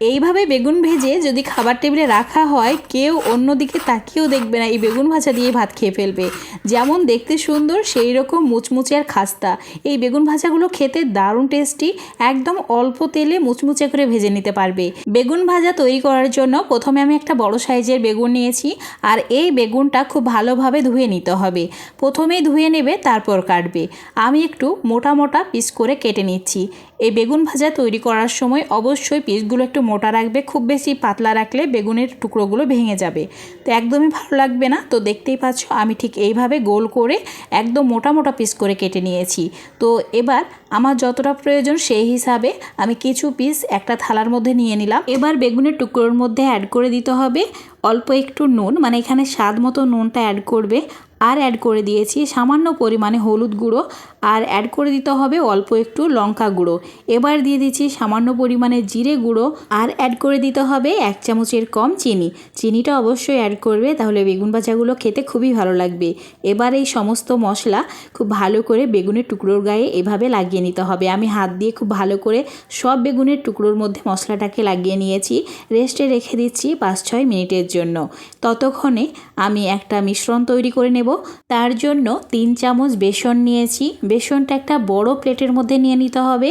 এইভাবে বেগুন ভেজে যদি খাবার টেবিলে রাখা হয়, কেউ অন্যদিকে তাকিয়েও দেখবে না, এই বেগুন ভাজা দিয়ে ভাত খেয়ে ফেলবে। যেমন দেখতে সুন্দর, সেই রকম মুচমুচে আর খাস্তা। এই বেগুন ভাজাগুলো খেতে দারুণ টেস্টি, একদম অল্প তেলে মুচমুচে করে ভেজে নিতে পারবে। বেগুন ভাজা তৈরি করার জন্য প্রথমে আমি একটা বড় সাইজের বেগুন নিয়েছি, আর এই বেগুনটা খুব ভালোভাবে ধুয়ে নিতে হবে। প্রথমেই ধুয়ে নেবে, তারপর কাটবে। আমি একটু মোটা মোটা পিস করে কেটে নিচ্ছি। এই বেগুন ভাজা তৈরি করার সময় অবশ্যই পিসগুলো একটু মোটা রাখবে, খুব বেশি পাতলা রাখলে বেগুনের টুকরোগুলো ভেঙে যাবে। তো একদমই ভালো লাগবে না। তো দেখতেই পাচ্ছ, আমি ঠিক এইভাবে গোল করে একদম মোটা মোটা পিস করে কেটে নিয়েছি। তো এবার আমার যতটা প্রয়োজন সেই হিসাবে আমি কিছু পিস একটা থালার মধ্যে নিয়ে নিলাম। এবার বেগুনের টুকরোর মধ্যে অ্যাড করে দিতে হবে অল্প একটু নুন মানে এখানে স্বাদ মতো নুনটা অ্যাড করবে। আর অ্যাড করে দিয়েছি সামান্য পরিমাণে হলুদ গুঁড়ো। আর অ্যাড করে দিতে হবে অল্প একটু লঙ্কা গুঁড়ো। এবার দিয়ে দিচ্ছি সামান্য পরিমাণে জিরে গুঁড়ো। আর অ্যাড করে দিতে হবে এক চামচের কম চিনি। চিনিটা অবশ্যই অ্যাড করবে, তাহলে বেগুন ভাজাগুলো খেতে খুবই ভালো লাগবে। এবার এই সমস্ত মশলা খুব ভালো করে বেগুনের টুকরোর গায়ে এভাবে লাগিয়ে নিতে হবে। আমি হাত দিয়ে খুব ভালো করে সব বেগুনের টুকরোর মধ্যে মশলাটাকে লাগিয়ে নিয়েছি। রেস্টে রেখে দিচ্ছি পাঁচ ছয় মিনিটের জন্য। ততক্ষণে আমি একটা মিশ্রণ তৈরি করে নেব। তার জন্য তিন চামচ বেসন নিয়েছি। বেসনটা একটা বড় প্লেটের মধ্যে নিয়ে নিতে হবে।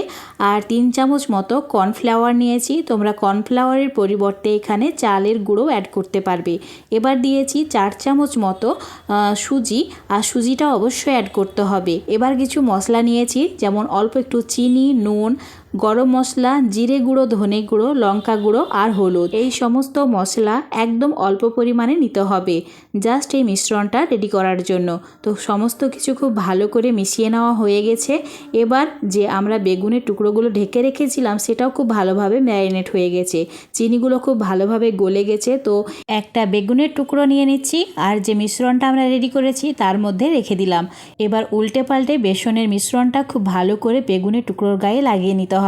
আর তিন চামচ মতো কর্নফ্লাওয়ার নিয়েছি। তোমরা কর্নফ্লাওয়ারের পরিবর্তে এখানে চালের গুঁড়ো অ্যাড করতে পারবে। এবার দিয়েছি চার চামচ মতো সুজি। আর সুজিটা অবশ্যই অ্যাড করতে হবে। এবার কিছু মশলা নিয়েছি, যেমন অল্প একটু চিনি, নুন গরম মশলা, জিরে গুঁড়ো, ধনে গুঁড়ো, লঙ্কা গুঁড়ো আর হলুদ। এই সমস্ত মশলা একদম অল্প পরিমাণে নিতে হবে জাস্ট এই মিশ্রণটা রেডি করার জন্য। তো সমস্ত কিছু খুব ভালো করে মিশিয়ে নেওয়া হয়ে গেছে। এবার যে আমরা বেগুনের টুকরোগুলো ঢেকে রেখেছিলাম সেটাও খুব ভালোভাবে ম্যারিনেট হয়ে গেছে। চিনিগুলো খুব ভালোভাবে গলে গেছে। তো একটা বেগুনের টুকরো নিয়ে নিচ্ছি আর যে মিশ্রণটা আমরা রেডি করেছি তার মধ্যে রেখে দিলাম। এবার উল্টে পাল্টে বেসনের মিশ্রণটা খুব ভালো করে বেগুনের টুকরোর গায়ে লাগিয়ে নিতে হবে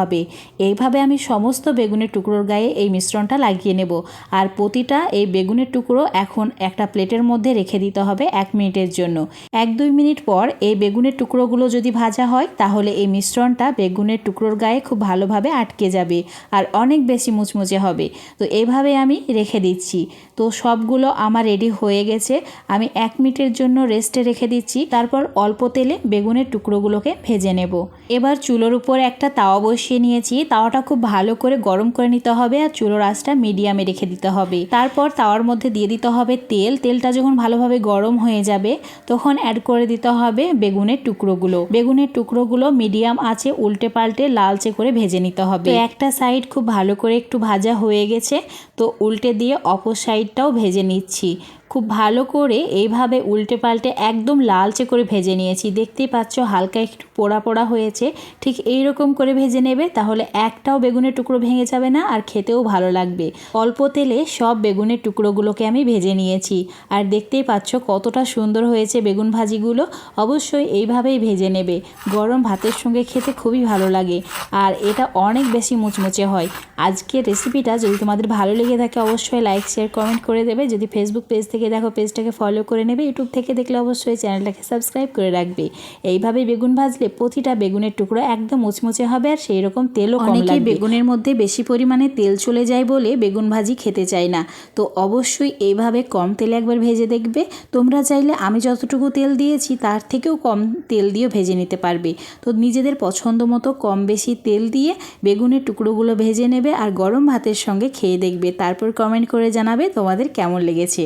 এইভাবে আমি সমস্ত বেগুনের টুকরোর গায়ে এই মিশ্রণটা লাগিয়ে নেব। আর প্রতিটা এই বেগুনের টুকরো এখন একটা প্লেটের মধ্যে রেখে দিতে হবে এক মিনিটের জন্য। এক দুই মিনিট পর এই বেগুনের টুকরোগুলো যদি ভাজা হয়, তাহলে এই মিশ্রণটা বেগুনের টুকরোর গায়ে খুব ভালোভাবে আটকে যাবে আর অনেক বেশি মুচমুচে হবে। তো এইভাবে আমি রেখে দিচ্ছি। তো সবগুলো আমার রেডি হয়ে গেছে। আমি এক মিনিটের জন্য রেস্টে রেখে দিচ্ছি। তারপর অল্প তেলে বেগুনের টুকরোগুলোকে ভেজে নেব। এবার চুলোর উপর একটা তাওয়া বসিয়ে নিয়েছি। তাওয়াটা খুব ভালো করে গরম করে নিতে হবে আর চুলোর আঁচটা মিডিয়ামে রেখে দিতে হবে। তারপর তাওয়ার মধ্যে দিয়ে দিতে হবে তেল। তেলটা যখন ভালোভাবে গরম হয়ে যাবে, তখন অ্যাড করে দিতে হবে বেগুনের টুকরোগুলো। বেগুনের টুকরোগুলো মিডিয়াম আছে উল্টে পাল্টে লালচে করে ভেজে নিতে হবে। একটা সাইড খুব ভালো করে একটু ভাজা হয়ে গেছে। তো উল্টে দিয়ে অপর সাইডটাও ভেজে নিচ্ছি। খুব ভালো করে এইভাবে উল্টে পাল্টে একদম লালচে করে ভেজে নিয়েছি। দেখতেই পাচ্ছ হালকা একটু পোড়া পোড়া হয়েছে। ঠিক এই রকম করে ভেজে নেবে, তাহলে একটাও বেগুনের টুকরো ভেঙে যাবে না আর খেতেও ভালো লাগবে। অল্প তেলে সব বেগুনের টুকরোগুলোকে আমি ভেজে নিয়েছি। আর দেখতেই পাচ্ছ কতটা সুন্দর হয়েছে বেগুন ভাজিগুলো। অবশ্যই এইভাবেই ভেজে নেবে। গরম ভাতের সঙ্গে খেতে খুবই ভালো লাগে। আর এটা অনেক বেশি মুচমুচে হয়। আজকের রেসিপিটা যদি তোমাদের ভালো লেগে থাকে, অবশ্যই লাইক, শেয়ার, কমেন্ট করে দেবে। যদি ফেসবুক পেজ থেকে দেখো, পেজটাকে ফলো করে নেবে। ইউটিউব থেকে দেখলে অবশ্যই চ্যানেলটাকে সাবস্ক্রাইব করে রাখবে। এইভাবে বেগুন ভাজলে প্রতিটা বেগুনের টুকরো একদম মুচমুচে হবে আর সেই রকম তেলও কম লাগবে। বেগুনের মধ্যে বেশি পরিমাণে তেল চলে যায় বলে বেগুন ভাজি খেতে চায় না। তো অবশ্যই এইভাবে কম তেলে একবার ভেজে দেখবে। তোমরা চাইলে আমি যতটুকু তেল দিয়েছি তার থেকেও কম তেল দিয়ে ভেজে নিতে পারবে। তো নিজেদের পছন্দ মতো কম বেশি তেল দিয়ে বেগুনের টুকরোগুলো ভেজে নেবে আর গরম ভাতের সঙ্গে খেয়ে দেখবে। তারপর কমেন্ট করে জানাবে তোমাদের কেমন লেগেছে।